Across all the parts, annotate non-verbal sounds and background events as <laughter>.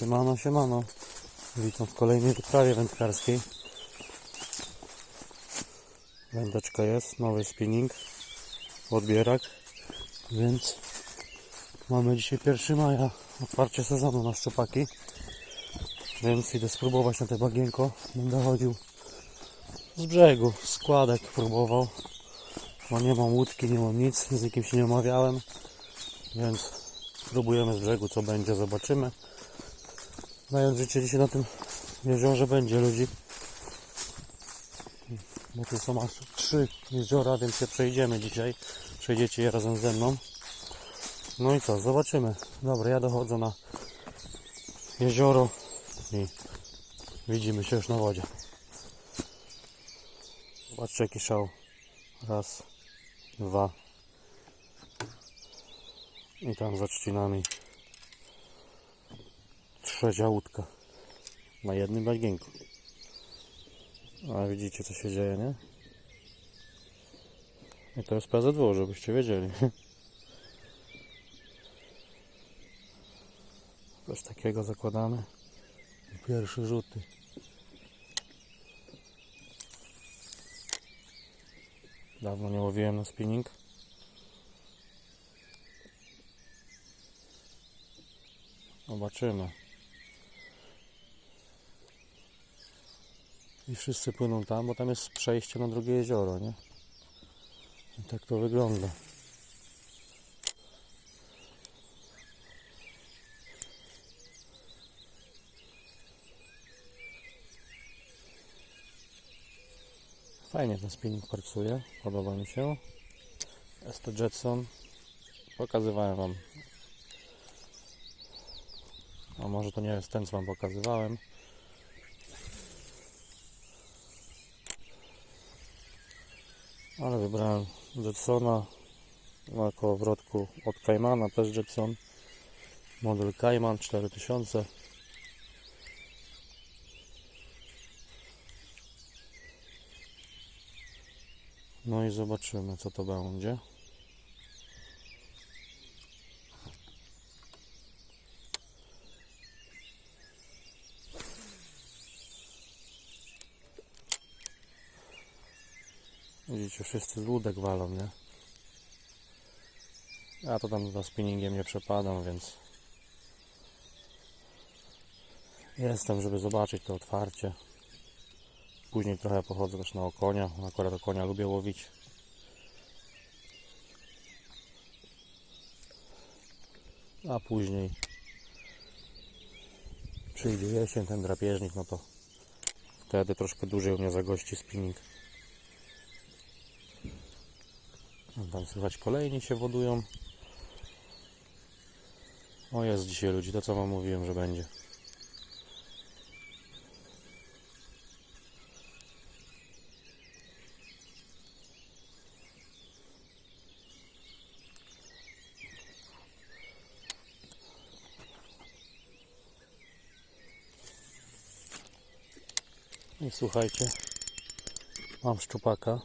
Siemano, siemano. Witam w kolejnej wyprawie wędkarskiej. Wędeczka jest, nowy spinning, odbierak, więc mamy dzisiaj 1 maja, otwarcie sezonu na szczupaki. Więc idę spróbować na te bagienko. Będę chodził z brzegu, składek próbował. Bo nie mam łódki, nie mam nic, z nikim się nie omawiałem. Więc spróbujemy z brzegu co będzie, zobaczymy. Znając życie dzisiaj na tym jeziorze będzie ludzi. Bo tu są aż trzy jeziora, więc się przejdziemy dzisiaj. Przejdziecie je razem ze mną. No i co, zobaczymy. Dobra, ja dochodzę na jezioro i widzimy się już na wodzie. Zobaczcie jaki szał. Raz, dwa. I tam za trzcinami trzecia łódka na jednym bagienku. A widzicie co się dzieje, nie? I to jest PZW, żebyście wiedzieli. <laughs> Coś takiego zakładamy. Pierwsze rzuty. Dawno nie łowiłem na spinning. Zobaczymy. I wszyscy płyną tam, bo tam jest przejście na drugie jezioro, nie? I tak to wygląda. Fajnie ten spinning pracuje, podoba mi się. Jest Jetson. Pokazywałem Wam. A może to nie jest ten, co Wam pokazywałem. Ale wybrałem Jetsona na kołowrotku od Caimana, też Jetson. Model Cayman 4000. No i zobaczymy co to będzie. Widzicie, wszyscy z łódek walą, nie? Ja to tam za spinningiem nie przepadam, więc jestem, żeby zobaczyć to otwarcie. Później trochę pochodzę też na okonia. Akurat okonia lubię łowić. A później przyjdzie jesień, ten drapieżnik, no to wtedy troszkę dłużej u mnie zagości spinning. Tam słychać kolejni się wodują. O jest dzisiaj ludzi, to co wam mówiłem, że będzie. I słuchajcie, mam szczupaka.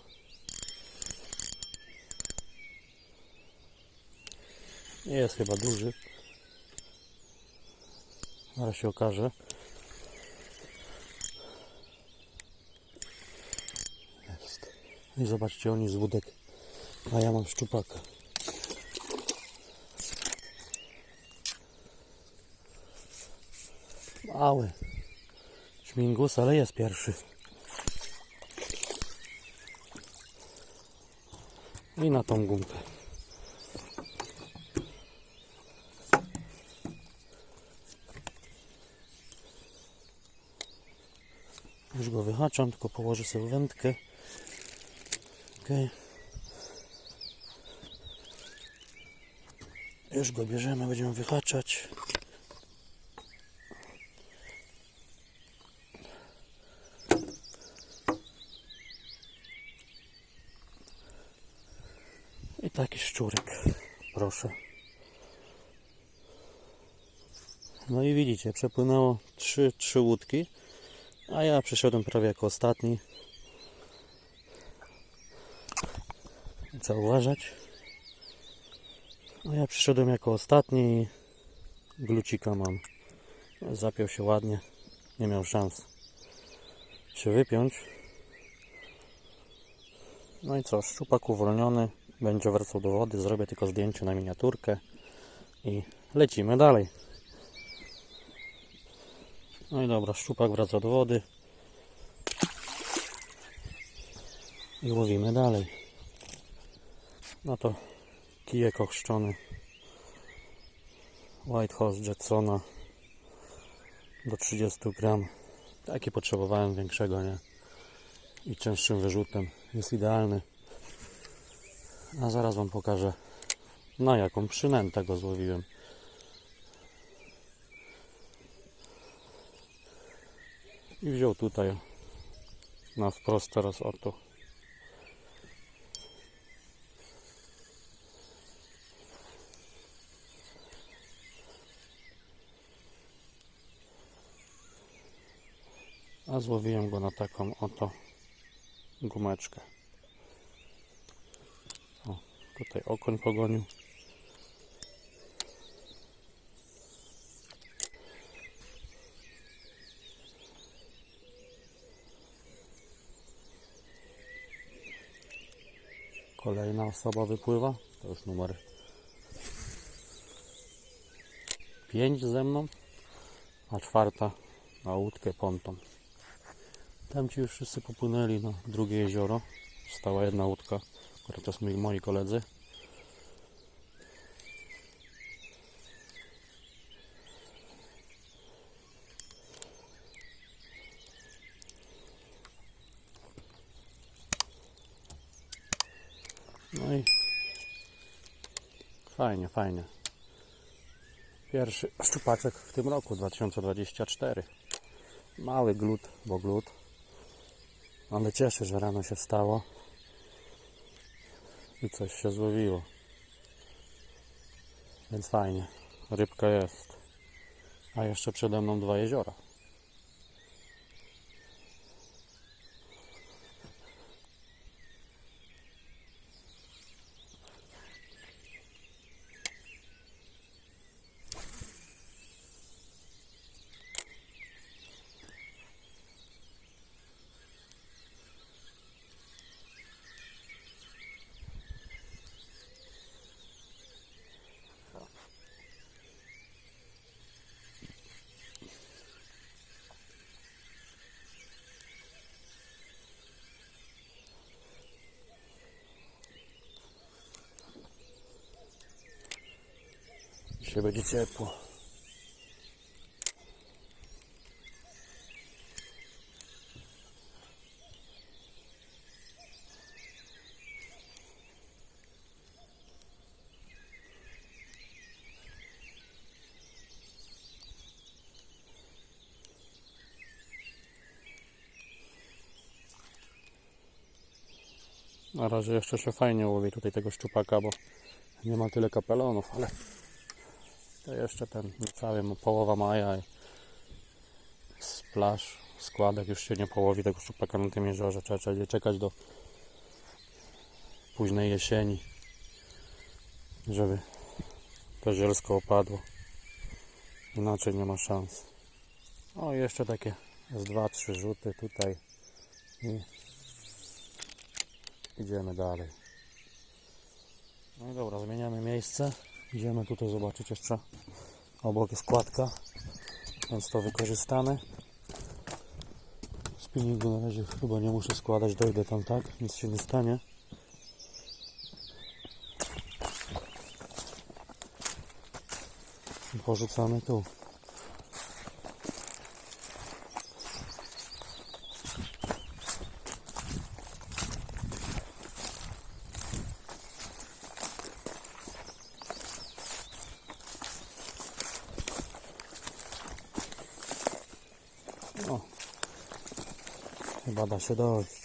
Nie jest chyba duży. Zaraz się okaże. Jest. I zobaczcie, oni z łódek. A ja mam szczupaka. Mały. Śmigus, ale jest pierwszy. I na tą gumkę. Już go wyhaczam, tylko położę sobie wędkę. Ok. Już go bierzemy, będziemy wyhaczać. I taki szczurek. Proszę. No i widzicie, przepłynęło trzy, trzy łódki. A ja przyszedłem prawie jako ostatni. Trzeba uważać. A ja przyszedłem jako ostatni i glucika mam. Zapiął się ładnie. Nie miał szans się wypiąć. No i co, szczupak uwolniony. Będzie wracał do wody. Zrobię tylko zdjęcie na miniaturkę i lecimy dalej. No i dobra, szczupak wraca do wody. I łowimy dalej. No to kijek ochrzczony. White Horse Jetsona do 30 gram. Taki potrzebowałem większego, nie? I cięższym wyrzutem. Jest idealny. A zaraz Wam pokażę na jaką przynętę go złowiłem. I wziął tutaj na wprost teraz oto. A złowiłem go na taką oto gumeczkę. O, tutaj okoń pogonił. Kolejna osoba wypływa. To już numer 5 ze mną, a czwarta na łódkę ponton. Tam ci już wszyscy popłynęli na drugie jezioro. Stała jedna łódka. Akurat to są moi koledzy. No i fajnie, fajnie. Pierwszy szczupaczek w tym roku 2024. Mały glut, bo glut. Ale cieszę, że rano się stało i coś się złowiło. Więc fajnie. Rybka jest. A jeszcze przede mną dwa jeziora. Dzisiaj będzie ciepło. Na razie jeszcze się fajnie łowi tutaj tego szczupaka, bo nie ma tyle kapelonów, ale to jeszcze ten cały połowa maja z plaż, składek już się nie połowi tego szczupaka na tym jeziorze. Trzeba, trzeba czekać do późnej jesieni, żeby to zielsko opadło. Inaczej nie ma szans. O, jeszcze takie z dwa, trzy rzuty tutaj i idziemy dalej. No i dobra, zmieniamy miejsce. Idziemy tutaj zobaczyć jeszcze obok jest kładka, więc to wykorzystane. Spinningu na razie chyba nie muszę składać, dojdę tam tak, nic się nie stanie. Porzucamy tu. O, chyba da się dojść.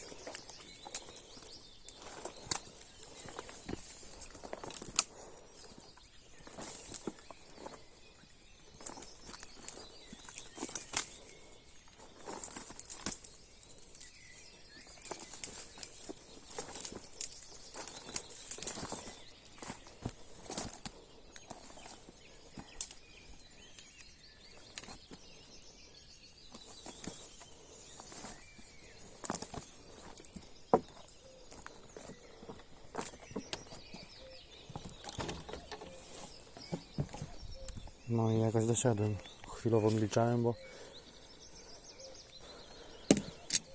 No doszedłem. Chwilowo milczałem, bo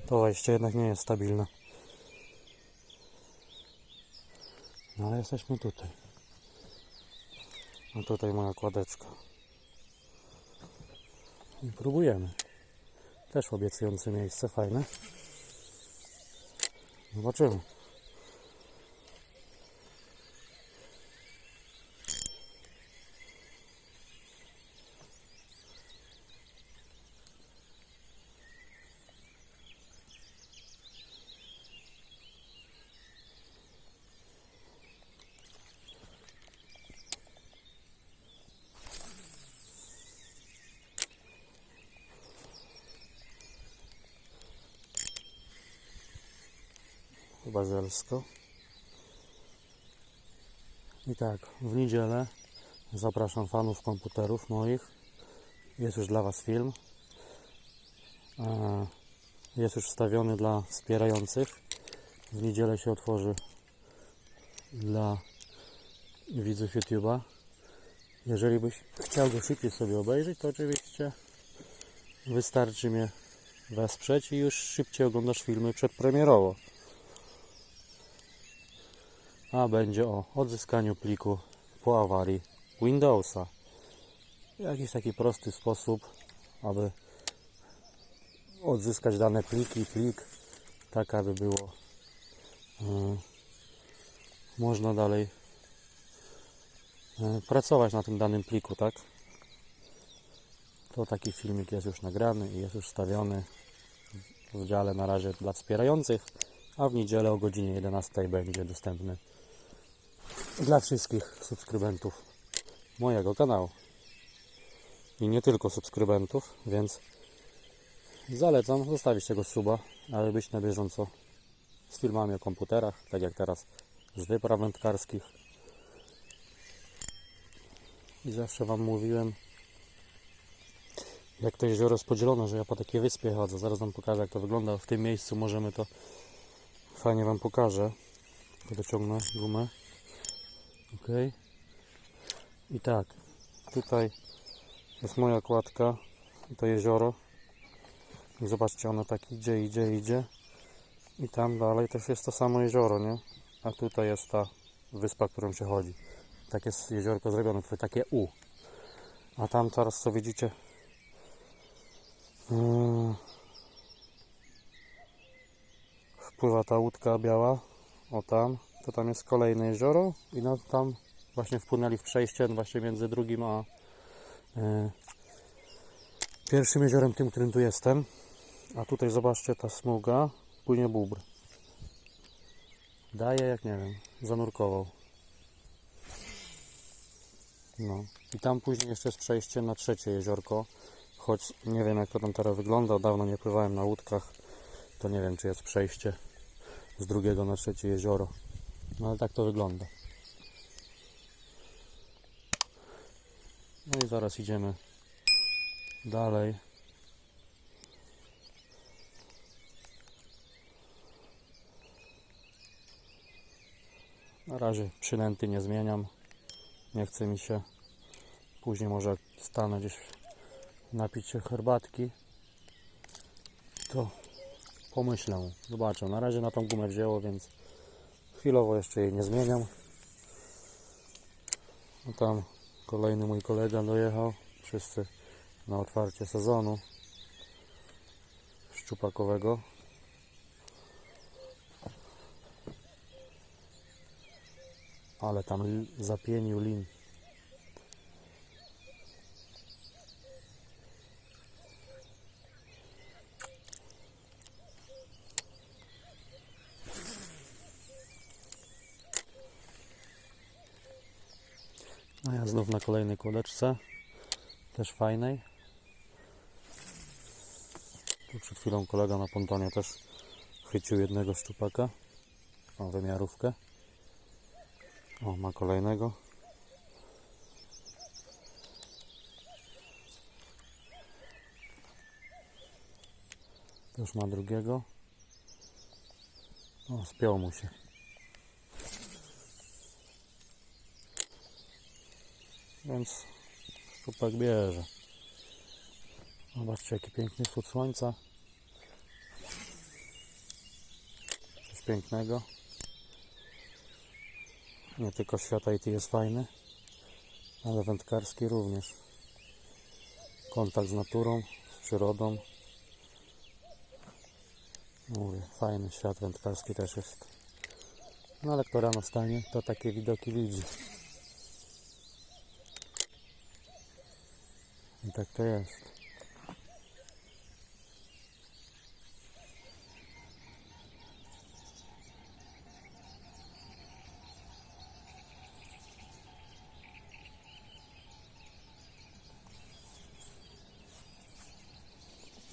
to wejście jednak nie jest stabilne. No ale jesteśmy tutaj. A tutaj moja kładeczka. I próbujemy. Też obiecujące miejsce, fajne. Zobaczymy. I tak, w niedzielę zapraszam fanów komputerów moich. Jest już dla Was film. E, Jest już wstawiony dla wspierających. W niedzielę się otworzy dla widzów YouTube'a. Jeżeli byś chciał go szybciej sobie obejrzeć, to oczywiście wystarczy mnie wesprzeć i już szybciej oglądasz filmy przedpremierowo. A będzie o odzyskaniu pliku po awarii Windowsa. Jakiś taki prosty sposób, aby odzyskać dane pliki, plik, tak aby było yy, można dalej yy, pracować na tym danym pliku, tak? To taki filmik jest już nagrany i jest już wstawiony w dziale na razie dla wspierających, a w niedzielę o godzinie 11 będzie dostępny dla wszystkich subskrybentów mojego kanału. I nie tylko subskrybentów, więc zalecam zostawić tego suba, aby być na bieżąco z filmami o komputerach, tak jak teraz z wypraw wędkarskich. I zawsze Wam mówiłem, jak to jezioro jest podzielone, że ja po takiej wyspie chodzę. Zaraz Wam pokażę, jak to wygląda. W tym miejscu możemy to fajnie Wam pokażę. Dociągnę gumę. Ok. I tak, tutaj jest moja kładka i to jezioro. I zobaczcie, ono tak idzie, idzie, idzie. I tam dalej też jest to samo jezioro, nie? A tutaj jest ta wyspa, którą się chodzi. Tak jest jeziorko zrobione, to takie U. A tam teraz co widzicie? Yy, wpływa ta łódka biała. O tam. To tam jest kolejne jezioro i no tam właśnie wpłynęli w przejście właśnie między drugim a yy, pierwszym jeziorem, tym, którym tu jestem. A tutaj zobaczcie ta smuga, płynie bóbr. Daje jak nie wiem, zanurkował. No i tam później jeszcze jest przejście na trzecie jeziorko. Choć nie wiem jak to tam teraz wygląda, dawno nie pływałem na łódkach, to nie wiem czy jest przejście z drugiego na trzecie jezioro. No ale tak to wygląda. No i zaraz idziemy dalej. Na razie przynęty nie zmieniam. Nie chce mi się. Później może stanę gdzieś napić się herbatki. To pomyślę. Zobaczę. Na razie na tą gumę wzięło, więc chwilowo jeszcze jej nie zmieniam. No tam kolejny mój kolega dojechał. Wszyscy na otwarcie sezonu szczupakowego. Ale tam zapienił lin. No ja znów kłodeczce. Też fajnej. Tu przed chwilą kolega na pontonie też chwycił jednego szczupaka. O, wymiarówkę. O, ma kolejnego. Też ma drugiego. O, spiął mu się. Więc szczupak bierze. Zobaczcie jaki piękny wschód słońca. Coś pięknego. Nie tylko świata IT jest fajny, ale wędkarski również. Kontakt z naturą, z przyrodą. Mówię, fajny świat wędkarski też jest. No ale kto rano stanie, to takie widoki widzi. I tak to jest.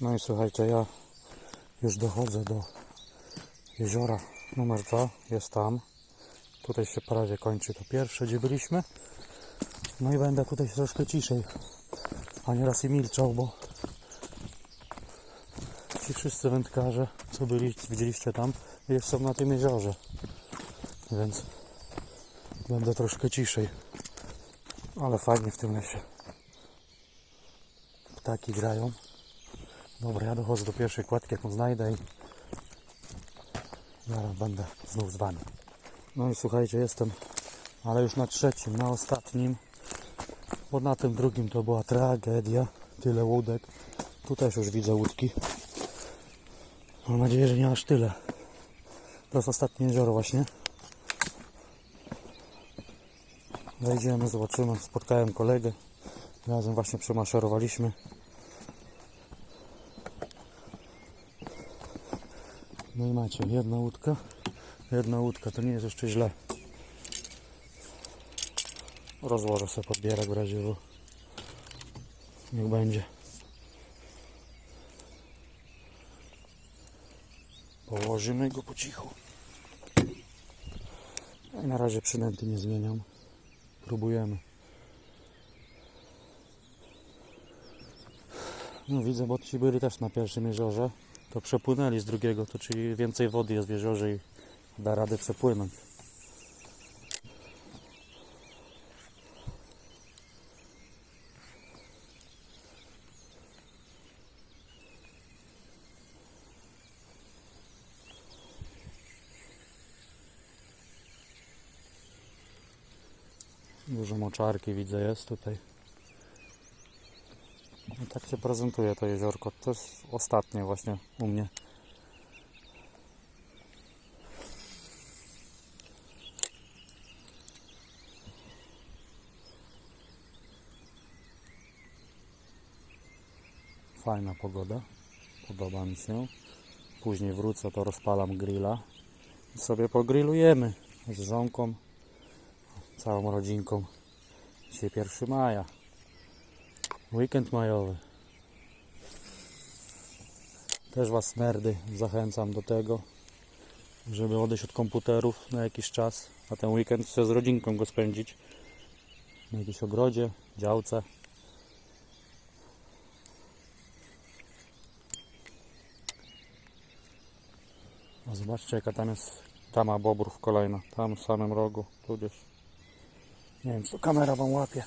No i słuchajcie, ja już dochodzę do jeziora numer dwa. Jest tam. Tutaj się prawie kończy to pierwsze, gdzie byliśmy. No i będę tutaj troszkę ciszej, a nieraz i milczał, bo ci wszyscy wędkarze, co byli, widzieliście tam, już są na tym jeziorze. Więc będę troszkę ciszej. Ale fajnie w tym lesie. Ptaki grają. Dobra, ja dochodzę do pierwszej kładki, jaką znajdę i zaraz będę znów z Wami. No i słuchajcie, jestem, ale już na trzecim, na ostatnim, bo na tym drugim to była tragedia, tyle łódek. Tu też już widzę łódki. Mam nadzieję, że nie aż tyle. To jest ostatnie jezioro właśnie. Wejdziemy, zobaczymy. Spotkałem kolegę. Razem właśnie przemaszerowaliśmy. No i macie jedna łódka. Jedna łódka, to nie jest jeszcze źle. Rozłożę sobie podbierak w razie, bo niech będzie. Położymy go po cichu. No na razie przynęty nie zmieniam. Próbujemy. No widzę, bo ci byli też na pierwszym jeziorze. To przepłynęli z drugiego, to czyli więcej wody jest w jeziorze i da radę przepłynąć. Dużo moczarki widzę jest tutaj. No tak się prezentuje to jeziorko. To jest ostatnie właśnie u mnie. Fajna pogoda. Podoba mi się. Później wrócę, to rozpalam grilla i sobie pogrillujemy z żonką, całą rodzinką. Dzisiaj 1 maja. Weekend majowy. Też Was nerdy zachęcam do tego, żeby odejść od komputerów na jakiś czas, a ten weekend chcę z rodzinką go spędzić. Na jakimś ogrodzie, działce. A zobaczcie jaka tam jest tama bobrów kolejna. Tam w samym rogu, tudzież. Nie wiem, to kamera Wam łapie.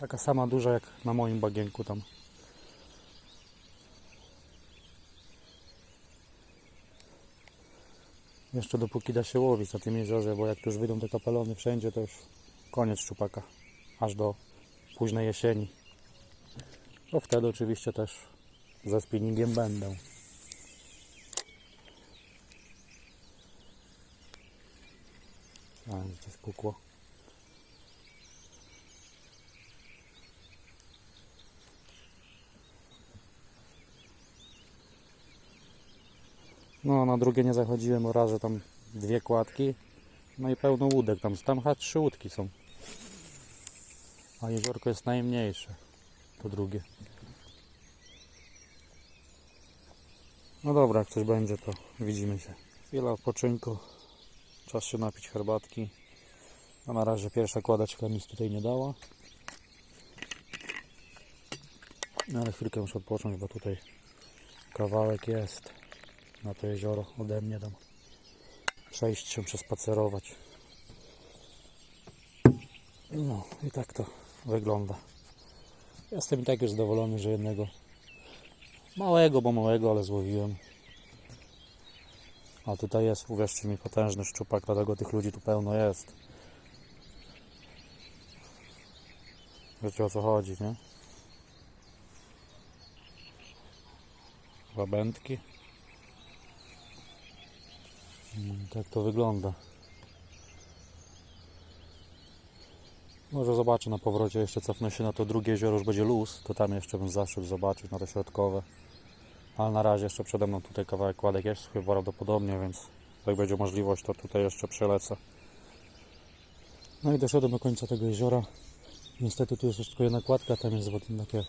Taka sama duża jak na moim bagienku tam. Jeszcze dopóki da się łowić na tym jeziorze, bo jak już wyjdą te kapelony wszędzie, to już koniec szczupaka. Aż do późnej jesieni. To wtedy oczywiście też ze spinningiem będę. A, coś pukło. No, na drugie nie zachodziłem, że tam dwie kładki, no i pełno łódek. Tam, tam chyba trzy łódki są. A jeziorko jest najmniejsze. To drugie. No dobra, jak coś będzie, to widzimy się. Chwila odpoczynku. Czas się napić herbatki. A na razie pierwsza kładeczka nic tutaj nie dała. No ale chwilkę muszę odpocząć, bo tutaj kawałek jest na to jezioro ode mnie tam przejść się, przespacerować. No i tak to wygląda. Jestem i tak już zadowolony, że jednego małego, bo małego, ale złowiłem. A tutaj jest, uwierzcie mi, potężny szczupak, dlatego tych ludzi tu pełno jest. Wiecie o co chodzi, nie? Łabędki. Mm, Tak to wygląda. Może zobaczę na powrocie, jeszcze cofnę się na to drugie jezioro, już będzie luz, to tam jeszcze bym zaszedł zobaczyć na to środkowe. Ale na razie jeszcze przede mną tutaj kawałek kładek jest chyba prawdopodobnie, więc jak będzie możliwość, to tutaj jeszcze przelecę. No i doszedłem do końca tego jeziora. Niestety tu jest jeszcze tylko jedna kładka, tam jest takie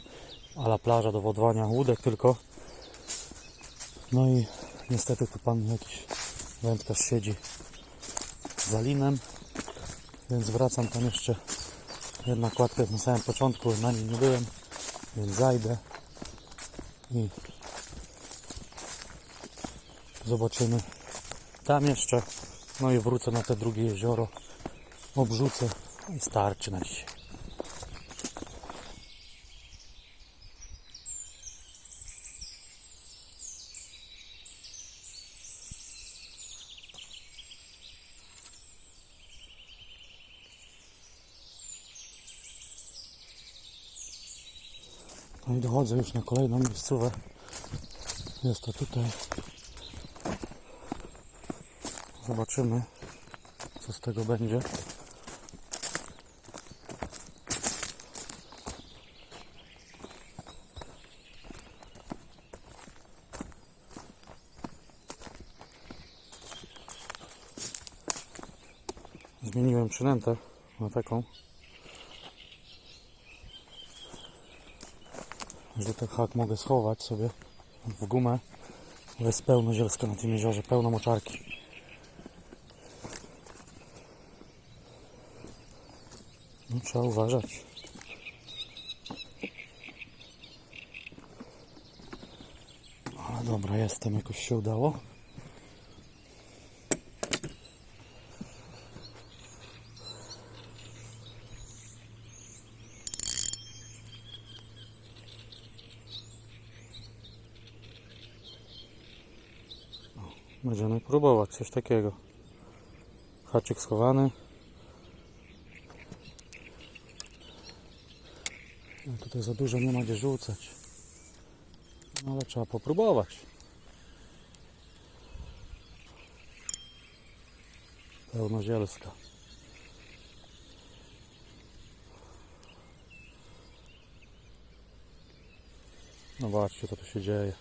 ala plaża do wodwania, łódek tylko. No i niestety tu pan jakiś wędkarz siedzi za linem, więc wracam tam jeszcze jedna kładka jest na samym początku, na nim nie byłem, więc zajdę i zobaczymy tam jeszcze, no i wrócę na te drugie jezioro, obrzucę i starczy na dzisiaj. I dochodzę już na kolejną miejscówę. Jest to tutaj. Zobaczymy, co z tego będzie. Zmieniłem przynętę na taką. Że ten hak mogę schować sobie w gumę, bo jest pełno zielska na tym jeziorze, pełno moczarki. No, trzeba uważać. Ale dobra, jestem, jakoś się udało. Będziemy próbować coś takiego. Haczyk schowany. No tutaj za dużo nie ma gdzie rzucać. No ale trzeba popróbować. Pełnozielska. No zobaczcie co tu się dzieje.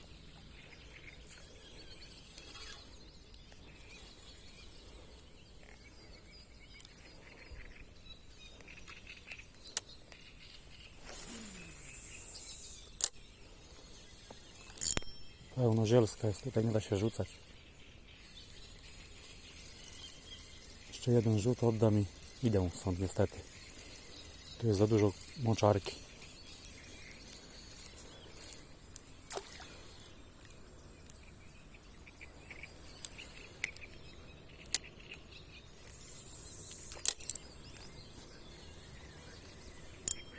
Pełnozielska jest, tutaj nie da się rzucać. Jeszcze jeden rzut odda mi. Idę stąd niestety. Tu jest za dużo moczarki.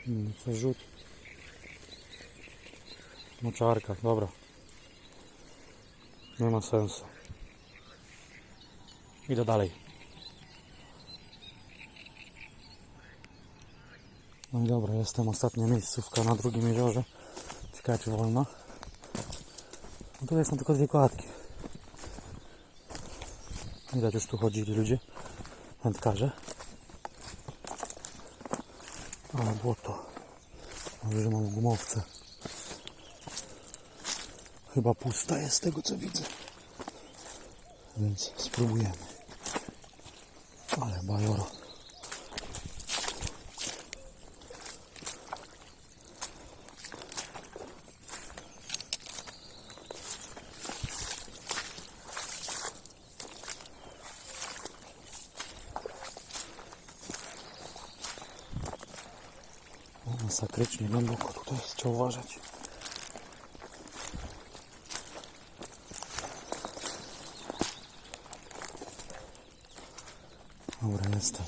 Hmm, co rzut? Moczarka, dobra. Nie ma sensu. Idę dalej. No i dobra, jestem ostatnia miejscówka na drugim jeziorze. Ciekawe czy wolno. No tutaj są tylko dwie kładki. Widać już tu chodzili ludzie. Wędkarze. Ale błoto. Może, że mam gumowce. Chyba pusta jest z tego co widzę. Więc spróbujemy. Ale bajoro. Masakrycznie głęboko tutaj trzeba uważać. там.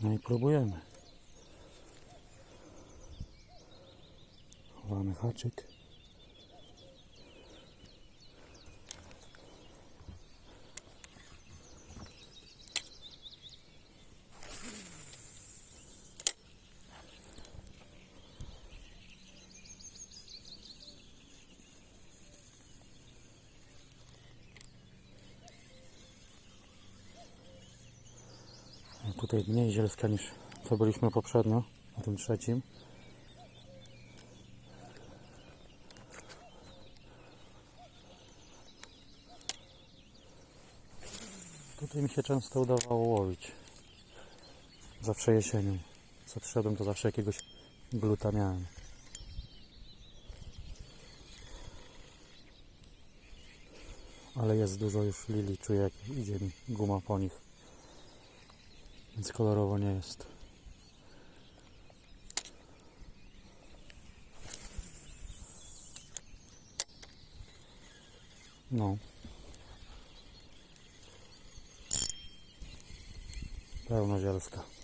Ну і пробуємо. Лани хачик. Tutaj mniej zielska niż co byliśmy poprzednio, na tym trzecim. Tutaj mi się często udawało łowić. Zawsze jesienią. Co przyszedłem, to zawsze jakiegoś gluta miałem. Ale jest dużo już lili, czuję jak idzie mi guma po nich. Więc kolorowo nie jest. No. Pełnozielska.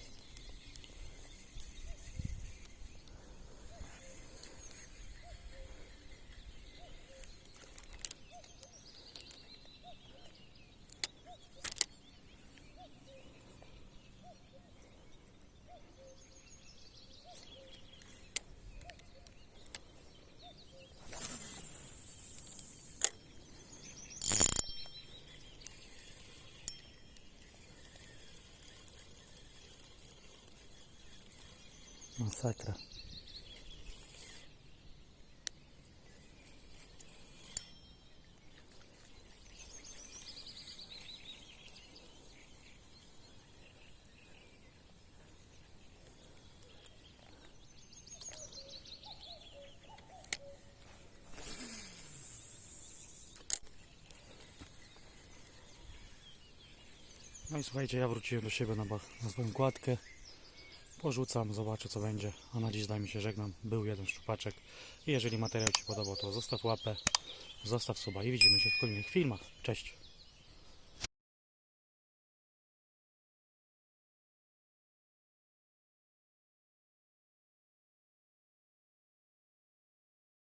Masakra. No i słuchajcie, ja wróciłem do siebie na, na swoją kładkę. Porzucam, zobaczę co będzie. A na dziś daj mi się żegnam. Był jeden szczupaczek. Jeżeli materiał Ci podobał, to zostaw łapę, zostaw suba i widzimy się w kolejnych filmach. Cześć!